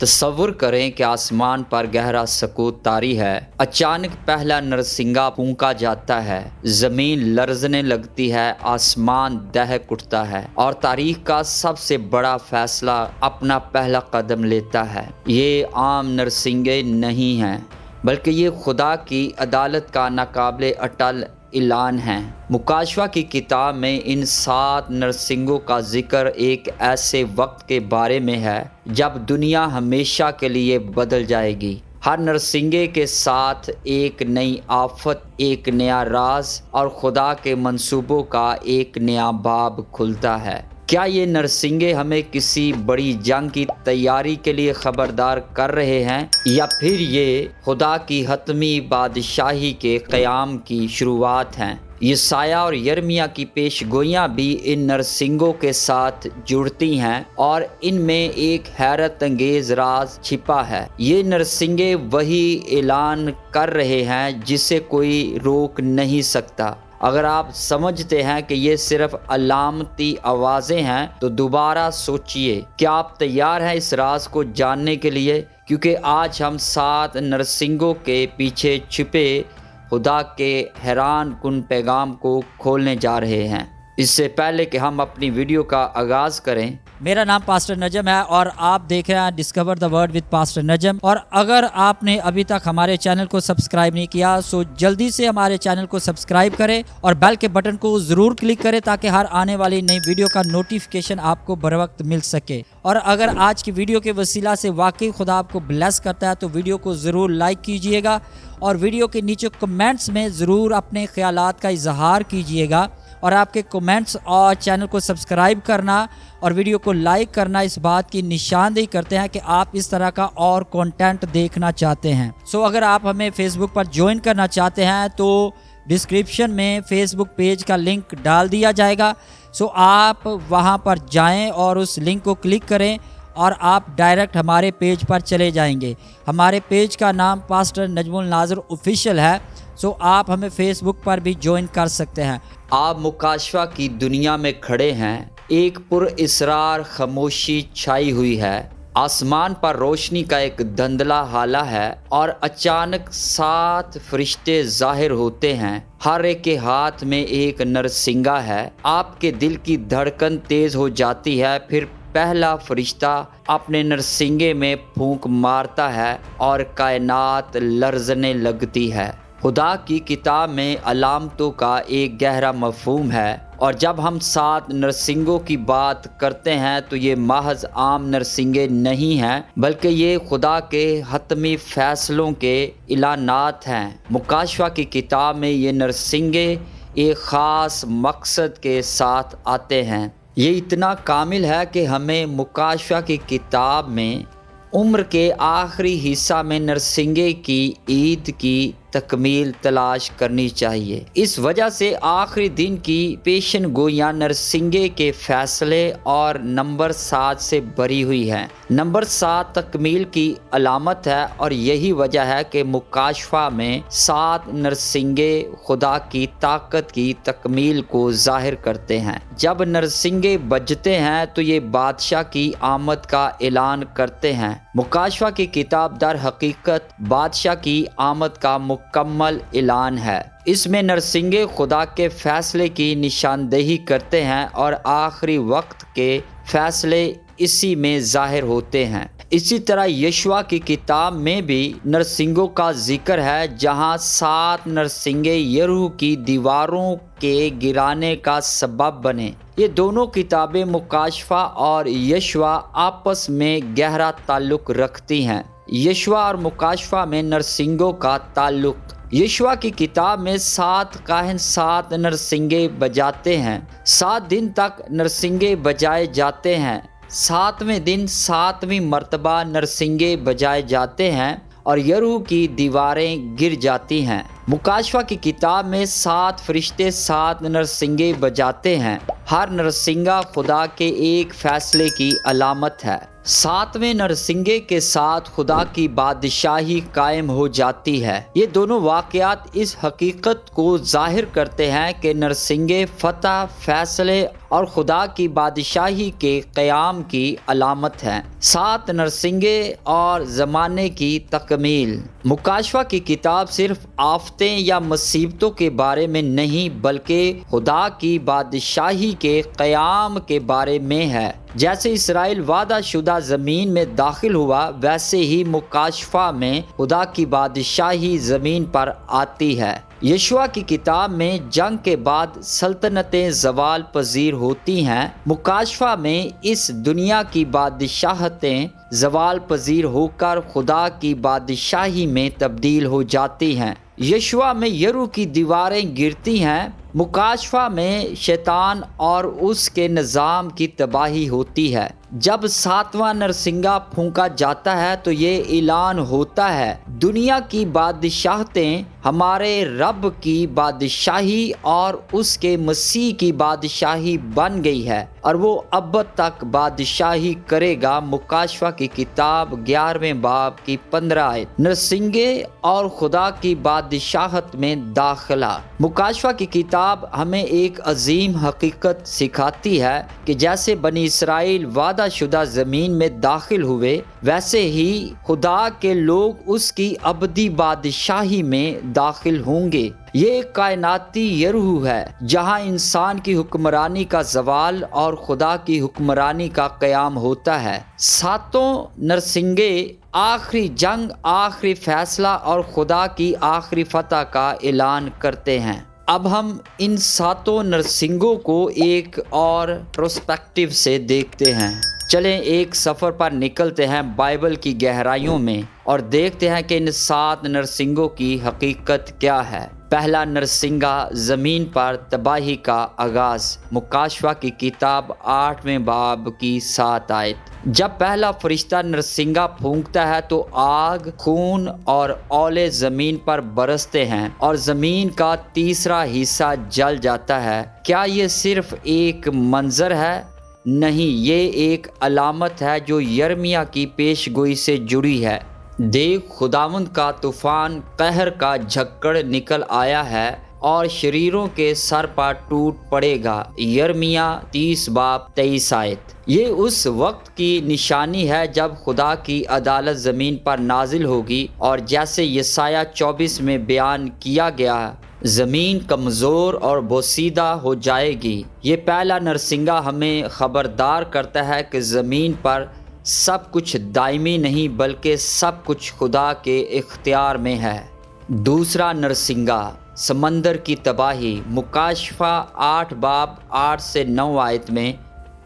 تصور کریں کہ آسمان پر گہرا سکوت تاری ہے۔ اچانک پہلا نرسنگا پونکا جاتا ہے۔ زمین لرزنے لگتی ہے۔ آسمان دہک اٹھتا ہے۔ اور تاریخ کا سب سے بڑا فیصلہ اپنا پہلا قدم لیتا ہے۔ یہ عام نرسنگے نہیں ہیں، بلکہ یہ خدا کی عدالت کا ناقابل اٹل اعلان ہیں۔ مکاشوہ کی کتاب میں ان سات نرسنگوں کا ذکر ایک ایسے وقت کے بارے میں ہے جب دنیا ہمیشہ کے لیے بدل جائے گی۔ ہر نرسنگے کے ساتھ ایک نئی آفت، ایک نیا راز اور خدا کے منصوبوں کا ایک نیا باب کھلتا ہے۔ کیا یہ نرسنگے ہمیں کسی بڑی جنگ کی تیاری کے لیے خبردار کر رہے ہیں یا پھر یہ خدا کی حتمی بادشاہی کے قیام کی شروعات ہیں؟ یہ سایہ اور یرمیا کی پیش گوئیاں بھی ان نرسنگوں کے ساتھ جڑتی ہیں اور ان میں ایک حیرت انگیز راز چھپا ہے۔ یہ نرسنگے وہی اعلان کر رہے ہیں جسے کوئی روک نہیں سکتا۔ اگر آپ سمجھتے ہیں کہ یہ صرف علامتی آوازیں ہیں، تو دوبارہ سوچئے، کیا آپ تیار ہیں اس راز کو جاننے کے لیے؟ کیونکہ آج ہم سات نرسنگوں کے پیچھے چھپے خدا کے حیران کن پیغام کو کھولنے جا رہے ہیں۔ اس سے پہلے کہ ہم اپنی ویڈیو کا آغاز کریں میرا نام پاسٹر نجم ہے اور آپ دیکھ رہے ہیں discover the word with pastor Najm اور اگر آپ نے ابھی تک ہمارے چینل کو سبسکرائب نہیں کیا سو جلدی سے ہمارے چینل کو سبسکرائب کریں اور بیل کے بٹن کو ضرور کلک کریں تاکہ ہر آنے والی نئی ویڈیو کا نوٹیفیکیشن آپ کو بر وقت مل سکے اور اگر آج کی ویڈیو کے وسیلہ سے واقعی خدا آپ کو بلیس کرتا ہے تو ویڈیو کو ضرور لائک کیجیے گا اور ویڈیو کے نیچے کمنٹس میں ضرور اپنے خیالات کا اظہار کیجیے گا اور آپ کے کومنٹس اور چینل کو سبسکرائب کرنا اور ویڈیو کو لائک کرنا اس بات کی نشاندہی کرتے ہیں کہ آپ اس طرح کا اور کانٹینٹ دیکھنا چاہتے ہیں۔ سو اگر آپ ہمیں فیس بک پر جوائن کرنا چاہتے ہیں تو ڈسکرپشن میں فیس بک پیج کا لنک ڈال دیا جائے گا۔ سو آپ وہاں پر جائیں اور اس لنک کو کلک کریں اور آپ ڈائریکٹ ہمارے پیج پر چلے جائیں گے۔ ہمارے پیج کا نام پاسٹر نجم الناظر آفیشیل ہے۔ سو آپ ہمیں فیس بک پر بھی جوائن کر سکتے ہیں۔ آپ مکاشفہ کی دنیا میں کھڑے ہیں۔ ایک پر اسرار خاموشی چھائی ہوئی ہے۔ آسمان پر روشنی کا ایک دھندلا حالہ ہے اور اچانک سات فرشتے ظاہر ہوتے ہیں۔ ہر ایک کے ہاتھ میں ایک نرسنگا ہے۔ آپ کے دل کی دھڑکن تیز ہو جاتی ہے۔ پھر پہلا فرشتہ اپنے نرسنگے میں پھونک مارتا ہے اور کائنات لرزنے لگتی ہے۔ خدا کی کتاب میں علامتوں کا ایک گہرا مفہوم ہے اور جب ہم سات نرسنگوں کی بات کرتے ہیں تو یہ محض عام نرسنگے نہیں ہیں، بلکہ یہ خدا کے حتمی فیصلوں کے اعلانات ہیں۔ مکاشفہ کی کتاب میں یہ نرسنگے ایک خاص مقصد کے ساتھ آتے ہیں۔ یہ اتنا کامل ہے کہ ہمیں مکاشفہ کی کتاب میں عمر کے آخری حصہ میں نرسنگے کی عید کی تکمیل تلاش کرنی چاہیے۔ اس وجہ سے آخری دن کی پیشن گوئیاں نرسنگے کے فیصلے اور نمبر سات سے بری ہوئی ہیں۔ نمبر سات تکمیل کی علامت ہے اور یہی وجہ ہے کہ مکاشفہ میں سات نرسنگے خدا کی طاقت کی تکمیل کو ظاہر کرتے ہیں۔ جب نرسنگے بجتے ہیں تو یہ بادشاہ کی آمد کا اعلان کرتے ہیں۔ مکاشفہ کی کتاب در حقیقت بادشاہ کی آمد کا مکمل اعلان ہے۔ اس میں نرسنگے خدا کے فیصلے کی نشاندہی کرتے ہیں اور آخری وقت کے فیصلے اسی میں ظاہر ہوتے ہیں۔ اسی طرح یشوا کی کتاب میں بھی نرسنگوں کا ذکر ہے، جہاں سات نرسنگے یرو کی دیواروں کے گرانے کا سبب بنے۔ یہ دونوں کتابیں مکاشفہ اور یشوا آپس میں گہرا تعلق رکھتی ہیں۔ یشوا اور مکاشفہ میں نرسنگوں کا تعلق۔ یشوا کی کتاب میں سات کاہن، سات نرسنگے بجاتے ہیں۔ سات دن تک نرسنگے بجائے جاتے ہیں۔ ساتویں دن ساتویں مرتبہ نرسنگے بجائے جاتے ہیں اور یرو کی دیواریں گر جاتی ہیں۔ مکاشفہ کی کتاب میں سات فرشتے، سات نرسنگے بجاتے ہیں۔ ہر نرسنگا خدا کے ایک فیصلے کی علامت ہے۔ ساتویں نرسنگے کے ساتھ خدا کی بادشاہی قائم ہو جاتی ہے۔ یہ دونوں واقعات اس حقیقت کو ظاہر کرتے ہیں کہ نرسنگے فتح، فیصلے اور خدا کی بادشاہی کے قیام کی علامت ہیں۔ سات نرسنگے اور زمانے کی تکمیل۔ مکاشفہ کی کتاب صرف آفتیں یا مصیبتوں کے بارے میں نہیں، بلکہ خدا کی بادشاہی کے قیام کے بارے میں ہے۔ جیسے اسرائیل وعدہ شدہ زمین میں داخل ہوا، ویسے ہی مکاشفہ میں خدا کی بادشاہی زمین پر آتی ہے۔ یشوا کی کتاب میں جنگ کے بعد سلطنتیں زوال پذیر ہوتی ہیں۔ مکاشفہ میں اس دنیا کی بادشاہتیں زوال پذیر ہو کر خدا کی بادشاہی میں تبدیل ہو جاتی ہیں۔ یشوا میں یرو کی دیواریں گرتی ہیں۔ مکاشفہ میں شیطان اور اس کے نظام کی تباہی ہوتی ہے۔ جب ساتواں نرسنگا پھونکا جاتا ہے تو یہ اعلان ہوتا ہے، دنیا کی بادشاہتیں ہمارے رب کی بادشاہی اور اس کے مسیح کی بادشاہی بن گئی ہے۔ اور وہ اب تک بادشاہی کرے گا۔ مکاشفہ کی کتاب گیارہویں باب کی پندرہ آئے نرسنگے اور خدا کی بادشاہت میں داخلہ۔ مکاشفہ کی کتاب ہمیں ایک عظیم حقیقت سکھاتی ہے کہ جیسے بنی اسرائیل وعدہ شدہ زمین میں داخل ہوئے، ویسے ہی خدا کے لوگ اس کی ابدی بادشاہی میں داخل ہوں گے۔ یہ ایک کائناتی یرو ہے جہاں انسان کی حکمرانی کا زوال اور خدا کی حکمرانی کا قیام ہوتا ہے۔ ساتوں نرسنگے، آخری جنگ، آخری فیصلہ اور خدا کی آخری فتح کا اعلان کرتے ہیں۔ اب ہم ان ساتوں نرسنگوں کو ایک اور پروسپیکٹو سے دیکھتے ہیں۔ چلیں ایک سفر پر نکلتے ہیں بائبل کی گہرائیوں میں اور دیکھتے ہیں کہ ان سات نرسنگوں کی حقیقت کیا ہے۔ پہلا نرسنگا زمین پر تباہی کا آغاز، مکاشفہ کی کتاب آٹھویں باب کی سات آیت۔ جب پہلا فرشتہ نرسنگا پھونکتا ہے تو آگ، خون اور اولے زمین پر برستے ہیں اور زمین کا تیسرا حصہ جل جاتا ہے۔ کیا یہ صرف ایک منظر ہے؟ نہیں، یہ ایک علامت ہے جو یرمیا کی پیش گوئی سے جڑی ہے۔ دیکھ، خداوند کا طوفان قہر کا جھکڑ نکل آیا ہے۔ اور شریروں کے سر پر ٹوٹ پڑے گا۔ یرمیا تیس باپ تیئیس آیت۔ یہ اس وقت کی نشانی ہے جب خدا کی عدالت زمین پر نازل ہوگی اور جیسے یسایہ چوبیس میں بیان کیا گیا زمین کمزور اور بوسیدہ ہو جائے گی۔ یہ پہلا نرسنگا ہمیں خبردار کرتا ہے کہ زمین پر سب کچھ دائمی نہیں بلکہ سب کچھ خدا کے اختیار میں ہے۔ دوسرا نرسنگا۔ سمندر کی تباہی، مکاشفہ آٹھ باب آٹھ سے نو آیت میں،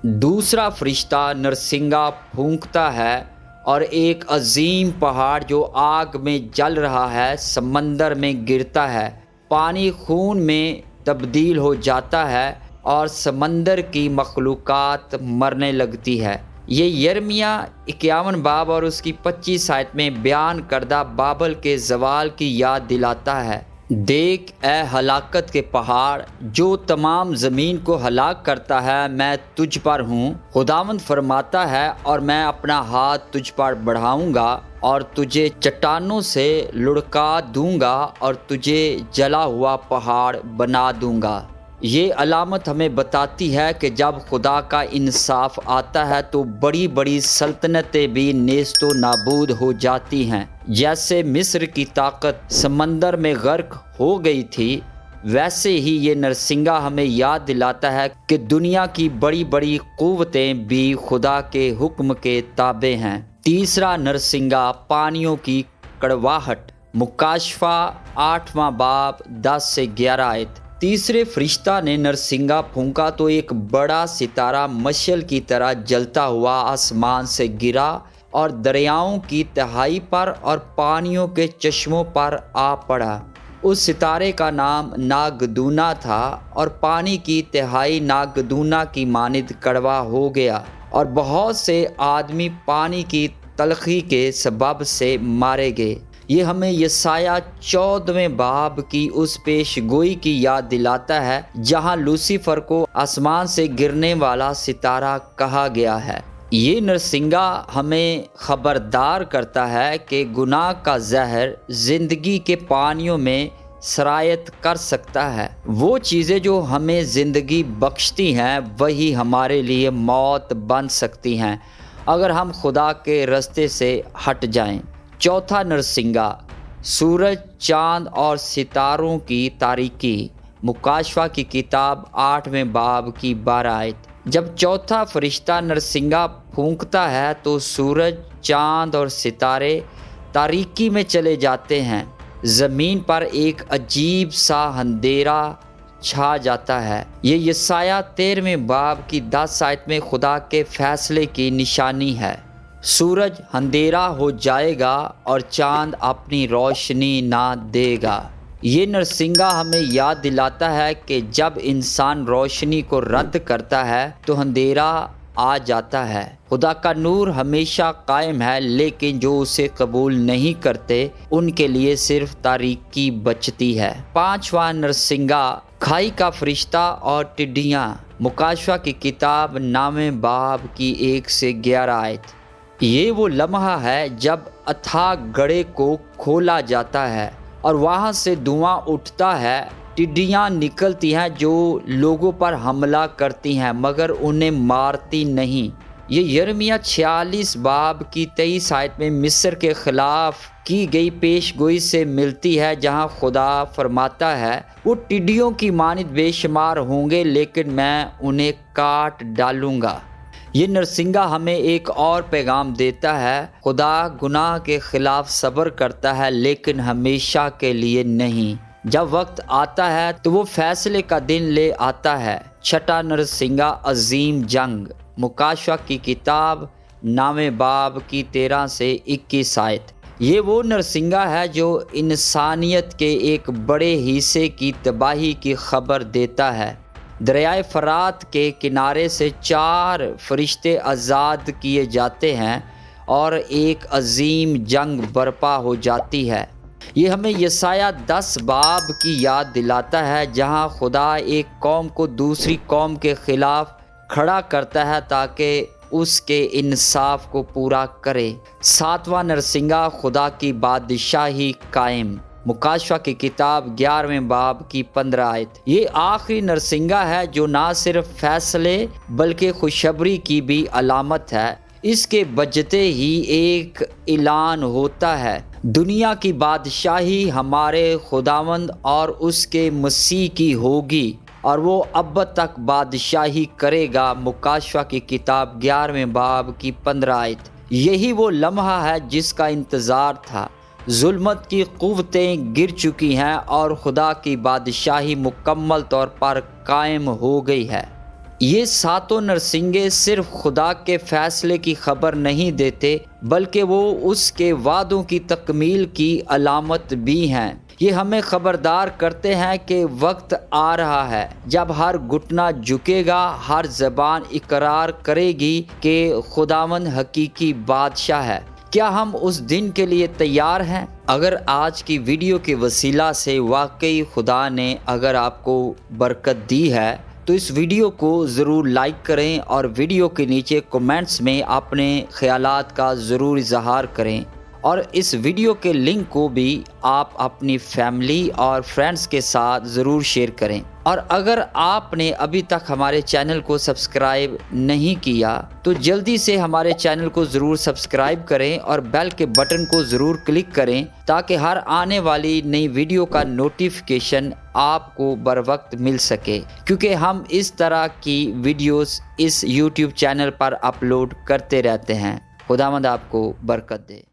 دوسرا فرشتہ نرسنگا پھونکتا ہے اور ایک عظیم پہاڑ جو آگ میں جل رہا ہے، سمندر میں گرتا ہے۔ پانی خون میں تبدیل ہو جاتا ہے اور سمندر کی مخلوقات مرنے لگتی ہے۔ یہ یرمیا اکیاون باب اور اس کی پچیس آیت میں بیان کردہ بابل کے زوال کی یاد دلاتا ہے۔ دیکھ، اے ہلاکت کے پہاڑ، جو تمام زمین کو ہلاک کرتا ہے، میں تجھ پر ہوں۔ خداوند فرماتا ہے، اور میں اپنا ہاتھ تجھ پر بڑھاؤں گا، اور تجھے چٹانوں سے لڑکا دوں گا، اور تجھے جلا ہوا پہاڑ بنا دوں گا۔ یہ علامت ہمیں بتاتی ہے کہ جب خدا کا انصاف آتا ہے تو بڑی بڑی سلطنتیں بھی نیست و نابود ہو جاتی ہیں۔ جیسے مصر کی طاقت سمندر میں غرق ہو گئی تھی، ویسے ہی یہ نرسنگا ہمیں یاد دلاتا ہے کہ دنیا کی بڑی بڑی قوتیں بھی خدا کے حکم کے تابع ہیں۔ تیسرا نرسنگا، پانیوں کی کڑواہٹ۔ مکاشفہ، آٹھواں باب، دس سے گیارہ آیت۔ تیسرے فرشتہ نے نرسنگا پھونکا تو ایک بڑا ستارہ مشل کی طرح جلتا ہوا آسمان سے گرا اور دریاؤں کی تہائی پر اور پانیوں کے چشموں پر آ پڑا۔ اس ستارے کا نام ناگدونا تھا اور پانی کی تہائی ناگدونا کی ماند کڑوا ہو گیا اور بہت سے آدمی پانی کی تلخی کے سبب سے مارے گئے۔ یہ ہمیں یسایہ چودویں باب کی اس پیش گوئی کی یاد دلاتا ہے، جہاں لوسیفر کو آسمان سے گرنے والا ستارہ کہا گیا ہے۔ یہ نرسنگا ہمیں خبردار کرتا ہے کہ گناہ کا زہر زندگی کے پانیوں میں سرایت کر سکتا ہے۔ وہ چیزیں جو ہمیں زندگی بخشتی ہیں، وہی ہمارے لیے موت بن سکتی ہیں۔ اگر ہم خدا کے رستے سے ہٹ جائیں۔ چوتھا نرسنگا، سورج، چاند اور ستاروں کی تاریکی۔ مکاشفہ کی کتاب آٹھویں باب کی بارائت۔ جب چوتھا فرشتہ نرسنگا پھونکتا ہے تو سورج، چاند اور ستارے تاریکی میں چلے جاتے ہیں۔ زمین پر ایک عجیب سا اندھیرا چھا جاتا ہے۔ یہ یسایہ تیرہویں باب کی دس سائٹ میں خدا کے فیصلے کی نشانی ہے۔ سورج اندھیرا ہو جائے گا اور چاند اپنی روشنی نہ دے گا۔ یہ نرسنگا ہمیں یاد دلاتا ہے کہ جب انسان روشنی کو رد کرتا ہے تو اندھیرا آ جاتا ہے۔ خدا کا نور ہمیشہ قائم ہے، لیکن جو اسے قبول نہیں کرتے، ان کے لیے صرف تاریکی بچتی ہے۔ پانچواں نرسنگا کھائی کا فرشتہ اور ٹڈیاں۔ مکاشفہ کی کتاب نام باب کی ایک سے گیارہ آیت۔ یہ وہ لمحہ ہے جب اتھا گڑے کو کھولا جاتا ہے اور وہاں سے دھواں اٹھتا ہے، ٹڈیاں نکلتی ہیں جو لوگوں پر حملہ کرتی ہیں، مگر انہیں مارتی نہیں۔ یہ یرمیہ چھیالیس باب کی تیئیس آیت میں مصر کے خلاف کی گئی پیش گوئی سے ملتی ہے، جہاں خدا فرماتا ہے، وہ ٹڈیوں کی مانت بے شمار ہوں گے، لیکن میں انہیں کاٹ ڈالوں گا۔ یہ نرسنگا ہمیں ایک اور پیغام دیتا ہے، خدا گناہ کے خلاف صبر کرتا ہے، لیکن ہمیشہ کے لیے نہیں۔ جب وقت آتا ہے تو وہ فیصلے کا دن لے آتا ہے۔ چھٹا نرسنگا عظیم جنگ۔ مکاشہ کی کتاب، نام باب کی تیرہ سے اکیس آیت۔ یہ وہ نرسنگا ہے جو انسانیت کے ایک بڑے حصے کی تباہی کی خبر دیتا ہے۔ دریائے فرات کے کنارے سے چار فرشتے آزاد کیے جاتے ہیں اور ایک عظیم جنگ برپا ہو جاتی ہے۔ یہ ہمیں یسایہ دس باب کی یاد دلاتا ہے، جہاں خدا ایک قوم کو دوسری قوم کے خلاف کھڑا کرتا ہے تاکہ اس کے انصاف کو پورا کرے۔ ساتواں نرسنگا خدا کی بادشاہی قائم۔ مکاشفہ کی کتاب گیارہویں باب کی پندرہ آیت۔ یہ آخری نرسنگا ہے جو نہ صرف فیصلے بلکہ خوشبری کی بھی علامت ہے۔ اس کے بجتے ہی ایک اعلان ہوتا ہے۔ دنیا کی بادشاہی ہمارے خداوند اور اس کے مسیح کی ہوگی اور وہ اب تک بادشاہی کرے گا۔ مکاشفہ کی کتاب گیارہویں باب کی پندرہ آیت۔ یہی وہ لمحہ ہے جس کا انتظار تھا۔ ظلمت کی قوتیں گر چکی ہیں اور خدا کی بادشاہی مکمل طور پر قائم ہو گئی ہے۔ یہ ساتوں نرسنگے صرف خدا کے فیصلے کی خبر نہیں دیتے، بلکہ وہ اس کے وعدوں کی تکمیل کی علامت بھی ہیں۔ یہ ہمیں خبردار کرتے ہیں کہ وقت آ رہا ہے، جب ہر گھٹنا جھکے گا، ہر زبان اقرار کرے گی کہ خداون حقیقی بادشاہ ہے۔ کیا ہم اس دن کے لیے تیار ہیں؟ اگر آج کی ویڈیو کے وسیلہ سے واقعی خدا نے اگر آپ کو برکت دی ہے، تو اس ویڈیو کو ضرور لائک کریں اور ویڈیو کے نیچے کومنٹس میں اپنے خیالات کا ضرور اظہار کریں۔ اور اس ویڈیو کے لنک کو بھی آپ اپنی فیملی اور فرینڈز کے ساتھ ضرور شیئر کریں۔ اور اگر آپ نے ابھی تک ہمارے چینل کو سبسکرائب نہیں کیا، تو جلدی سے ہمارے چینل کو ضرور سبسکرائب کریں اور بیل کے بٹن کو ضرور کلک کریں تاکہ ہر آنے والی نئی ویڈیو کا نوٹیفیکیشن آپ کو بر وقت مل سکے۔ کیونکہ ہم اس طرح کی ویڈیوز اس یوٹیوب چینل پر اپلوڈ کرتے رہتے ہیں۔ خدا مند آپ کو برکت دے۔